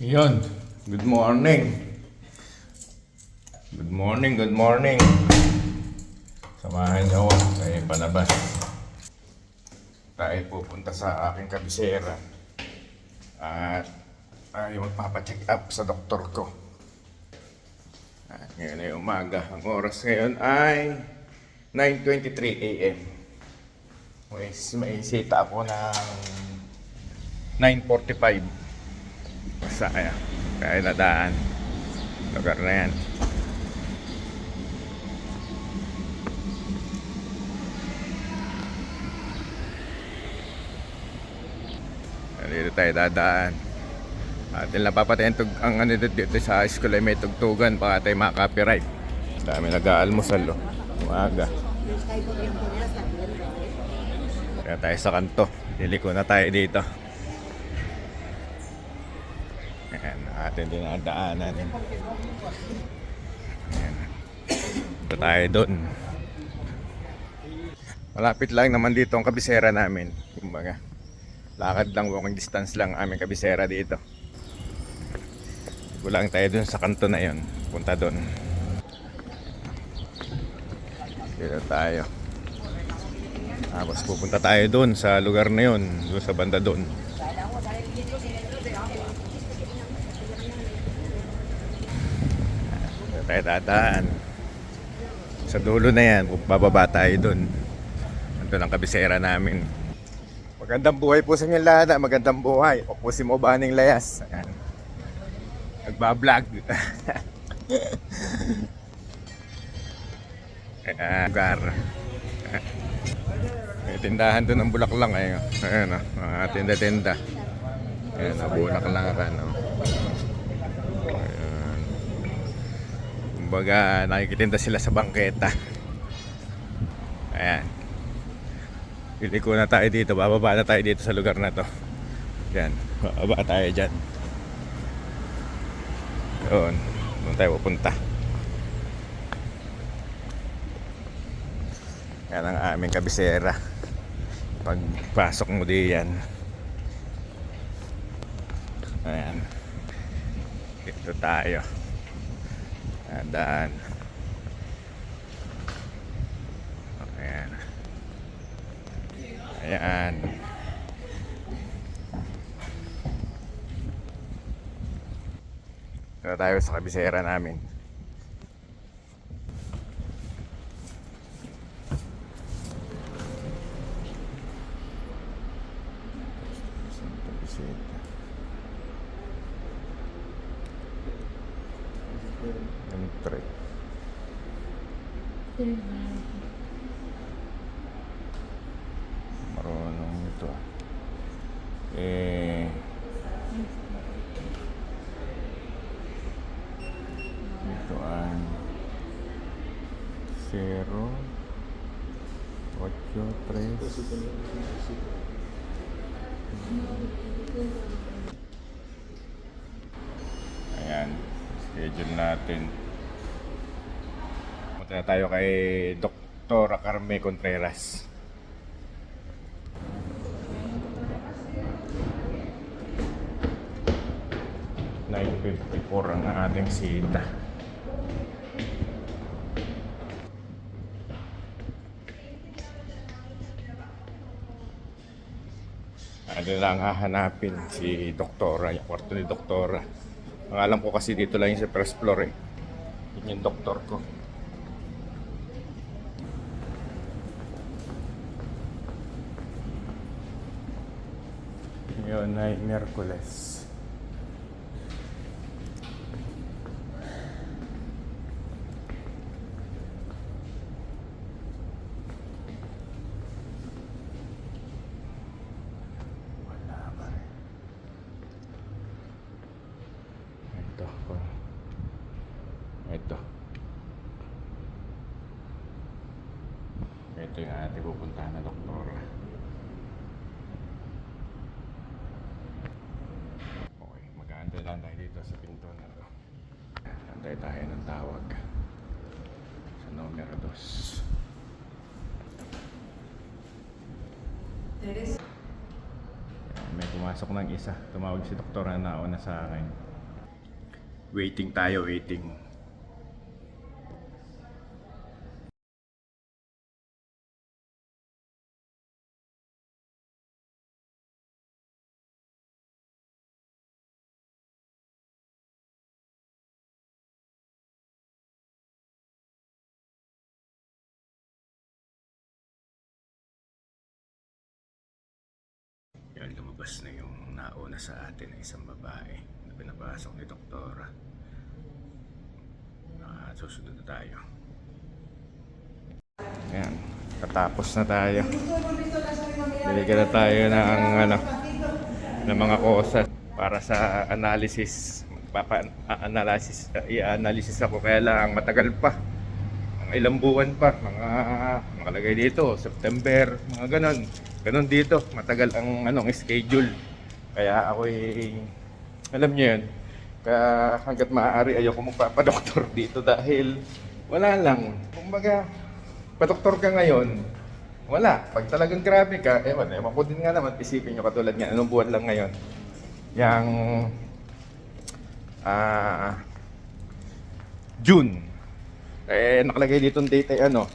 Yun. Good morning. Good morning, good morning. Samahan niyo ako sa palabas. Tayo pupunta sa aking kabisera. At tayo magpapacheck up sa doktor ko. At ngayon ay umaga. Ang oras ngayon ay 9.23 a.m. May, may sita ako ng 9.45. Basta kaya, kaya nadaan. Lugar na yan. Dito tayo dadaan. Atin lang papatayin tug ang ano dito, dito sa school ay may tugtugan para tayo maka-copyright. Dami nag-aalmusal oh. Umaga. Kaya tayo sa kanto. Liliko na tayo dito. Ayan, atin din ang daanan. Ayan. Ito tayo doon. Malapit lang naman dito ang kabisera namin. Kumbaga, lakad lang, walking distance lang ang aming kabisera dito. Gulang tayo dun sa kanto na yon. Punta doon. Dito tayo. Tapos pupunta tayo doon sa lugar na yon, doon sa banda doon. Tayo dadaan. Sa dulo na yan, bababa tayo doon. Ito ang kabisera namin. Magandang buhay po sa inyo lahat. ah. Magandang buhay. Ako po si Mobaning Layas. Ayan. Nagbablog. Ayan, lugar. May tindahan doon ng bulak lang eh. Ayan, oh, mga tinda-tinda. Ayan, oh, bulak lang ka, no. Ayan. Kumbaga, nakikitinda sila sa bangketa. Ayan. Iliko na tayo dito. Bababa na tayo dito sa lugar na to. Yan. Bababa tayo dyan. Doon. Doon tayo pupunta. Yan ang aming kabisera. Pagpasok mo diyan. Ayan. Dito tayo. Daan. Ayan. Ayan. Dito tayo sa kabisera namin. Santa Bisita. Marunong ito ah. Eh, ito ay 0 8 3 Ayan, schedule natin. Na tayo kay Dr. Carme Contreras. Nine fifty-four ang ating sita. Ano lang hahanapin si Doktora, yung kwarto ni Doktora. Ang alam ko kasi dito lang yung sa first floor eh. Yun yung doktor ko. Yun ay Merkules. Ito. Ito. Yung ating pupuntahan na doktor. Okay, mag-aantay lang tayo dito sa pinto na to. Antay tayo ng tawag. Sa numero 2. May pumasok ng isa. Tumawag si doktor na nauna sa akin. Waiting tayo, waiting. Yan, lumabas na yung nauna sa atin na isang babae na pinapasok ni Doktora. At susunod na tayo. Ayan, katapos na tayo. Binigyan na tayo ng ano, ng mga kosa para sa analysis. Magpapa-analysis, i-analysis ako kaya lang matagal pa. Mga ilang buwan pa, mga makalagay dito, September, mga ganon. Ganon dito, matagal ang anong schedule. Kaya ako alam niyo yun, kaya hanggat maaari ayoko magpapadoktor dito dahil wala lang. Kumbaga, padoktor ka ngayon, wala. Pag talagang grabe ka, ewan, ewan ko din nga naman, isipin nyo katulad nga, anong buwan lang ngayon. Yang, ah, June. Eh, nakalagay dito date ay ano,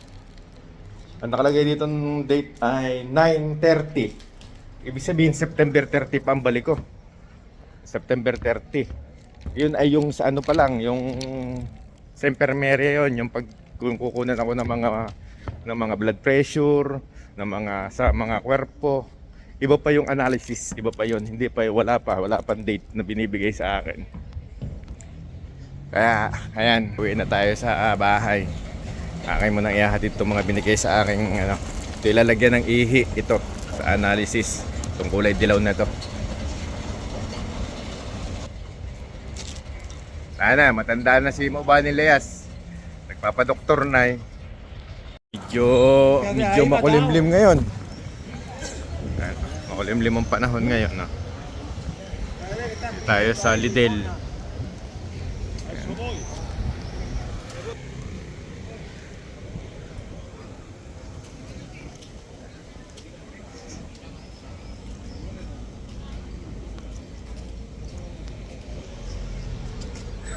ang nakalagay dito date ay 9.30. Ibig sabihin, September 30 pa ang balik ko. September 30. Yun ay yung sa ano pa lang, yung sa impermeria yun, yung pag kung kukunan ako ng mga ng mga blood pressure, ng mga sa mga kwerpo. Iba pa yung analysis, iba pa yun. Hindi pa wala pa, wala pang date na binibigay sa akin. Kaya, ayan, uwi na tayo sa ah, bahay. Akin mo nang ihahatid itong mga binigay sa aking ano. Ito ilalagyan ng ihi ito sa analysis. Itong kulay dilaw na to. Sana, matanda na si Mobani Leas. Nagpapadoktor na eh. Medyo, medyo makulimlim ngayon. Makulimlim ang panahon ngayon. No? Tayo sa Lidl.